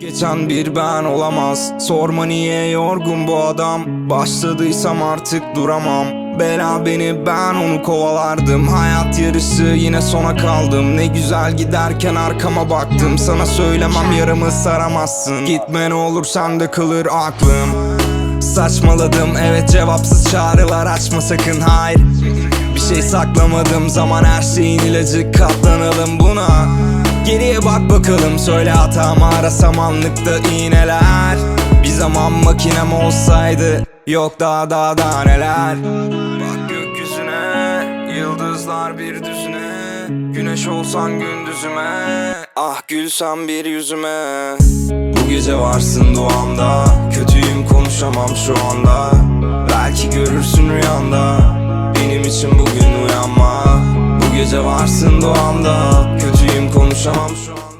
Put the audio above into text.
Geçen bir ben olamaz. Sorma niye yorgun bu adam? Başladıysam artık duramam. Bela beni ben onu kovalardım. Hayat yarışı yine sona kaldım. Ne güzel giderken arkama baktım. Sana söylemem yaramı saramazsın. Gitme ne olur sen de kılır aklım. Saçmaladım evet cevapsız çağrılar açma sakın. Hayır Bir şey saklamadım. Zaman her şeyin ilacı katlanalım buna Geriye bak bakalım söyle hatamı arasam anlıkta iğneler. Bir zaman makinem olsaydı yok daha daha daha neler. Bak gökyüzüne yıldızlar bir düzüne. Güneş olsan gündüzüme ah gülsen bir yüzüme. Bu gece varsın duamda kötüyüm konuşamam şu anda. Belki görürsün rüyanda benim için bugün uyanma. Bu gece varsın doğamda Kötüyüm konuşamam şu an